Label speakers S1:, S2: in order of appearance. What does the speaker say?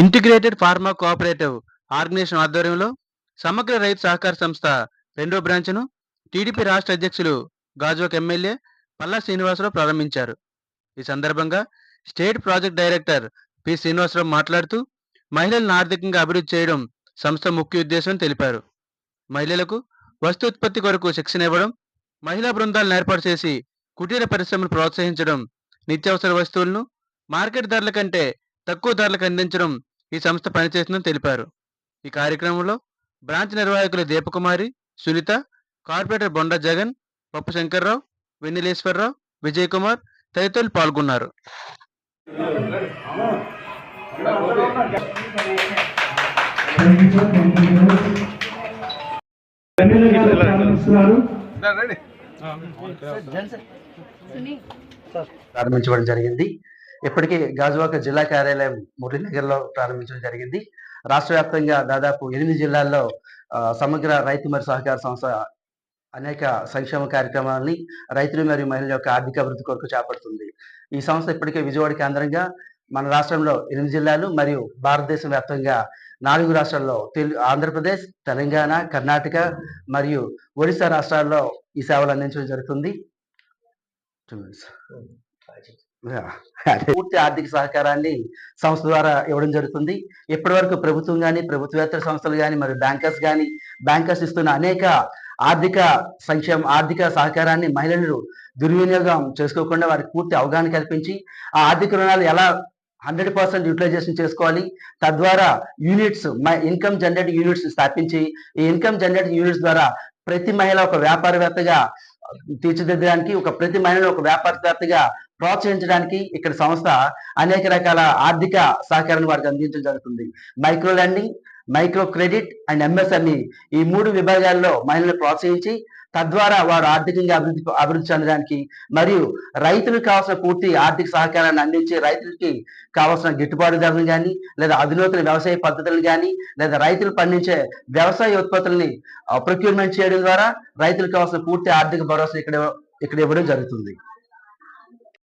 S1: Integrated pharma cooperative organisation ఆధ్వర్యంలో సమగ్ర రైతు సహకార సంస్థ రెండో బ్రాంచ్ను టీడీపీ రాష్ట్ర అధ్యక్షులు గాజువాక్ ఎమ్మెల్యే పల్లా శ్రీనివాసరావు ప్రారంభించారు. ఈ సందర్భంగా state project director P Srinivasarao మాట్లాడుతూ మహిళలను ఆర్థికంగా అభివృద్ధి చేయడం సంస్థ ముఖ్య ఉద్దేశం తెలిపారు. మహిళలకు వస్తు ఉత్పత్తి కొరకు శిక్షణ ఇవ్వడం మహిళా బృందాలను ఏర్పాటు చేసి కుటీర పరిశ్రమను ప్రోత్సహించడం నిత్యావసర వస్తువులను మార్కెట్ ధరల కంటే తక్కువ ధరలకు అందించడం ఈ సంస్థ పనిచేస్తుందని తెలిపారు. ఈ కార్యక్రమంలో బ్రాంచ్ నిర్వాహకులు దీపకుమారి సునీత కార్పొరేటర్ బొండ జగన్ పప్పు శంకర్రావు వెన్నెలేశ్వరరావు విజయ్ కుమార్ తదితరులు పాల్గొన్నారు.
S2: ప్రారంభించడం జరిగింది. ఇప్పటికే గాజువాక జిల్లా కార్యాలయం మురళీనగర్ నగర్లో ప్రారంభించడం జరిగింది. రాష్ట్ర వ్యాప్తంగా దాదాపు ఎనిమిది జిల్లాల్లో సమగ్ర రైతు మరియు సహకార సంస్థ అనేక సంక్షేమ కార్యక్రమాలని రైతులు మరియు మహిళల యొక్క ఆర్థిక అభివృద్ధి కొరకు చేపడుతుంది. ఈ సంస్థ ఇప్పటికే విజయవాడ కేంద్రంగా మన రాష్ట్రంలో ఎనిమిది జిల్లాలు మరియు భారతదేశం వ్యాప్తంగా నాలుగు రాష్ట్రాల్లో తెలు ఆంధ్రప్రదేశ్ తెలంగాణ కర్ణాటక మరియు ఒడిశా రాష్ట్రాల్లో ఈ సేవలు అందించడం జరుగుతుంది. పూర్తి ఆర్థిక సహకారాన్ని సంస్థ ద్వారా ఇవ్వడం జరుగుతుంది. ఇప్పటి వరకు ప్రభుత్వం కానీ ప్రభుత్వేతర సంస్థలు కానీ మరియు బ్యాంకర్స్ కానీ బ్యాంకర్స్ ఇస్తున్న అనేక ఆర్థిక సంక్షేమ ఆర్థిక సహకారాన్ని మహిళలు దుర్వినియోగం చేసుకోకుండా వారికి పూర్తి అవగాహన కల్పించి ఆ ఆర్థిక రుణాలు ఎలా హండ్రెడ్ పర్సెంట్ యూటిలైజేషన్ చేసుకోవాలి తద్వారా యూనిట్స్ ఇన్కమ్ జనరేట్ యూనిట్స్ స్థాపించి ఈ ఇన్కమ్ జనరేట్ యూనిట్స్ ద్వారా ప్రతి మహిళ ఒక వ్యాపారవేత్తగా తీర్చిదిద్దడానికి ఒక ప్రతి మహిళను ఒక వ్యాపారవేత్తగా ప్రోత్సహించడానికి ఇక్కడ సంస్థ అనేక రకాల ఆర్థిక సహకారాన్ని వారికి అందించడం జరుగుతుంది. Micro lending micro credit and MSME ఈ మూడు విభాగాల్లో మహిళలను ప్రోత్సహించి తద్వారా వారు ఆర్థికంగా అభివృద్ధి అభివృద్ధి చెందడానికి మరియు రైతులకు కావాల్సిన పూర్తి ఆర్థిక సహకారాన్ని అందించి రైతులకి కావాల్సిన గిట్టుబాటు ధరలు కానీ లేదా అధునాతన వ్యవసాయ పద్ధతులను కానీ లేదా రైతులు పండించే వ్యవసాయ ఉత్పత్తుల్ని ప్రొక్యూర్మెంట్ చేయడం ద్వారా రైతులకు కావాల్సిన పూర్తి ఆర్థిక భరోసా ఇక్కడ ఇక్కడ ఇవ్వడం జరుగుతుంది.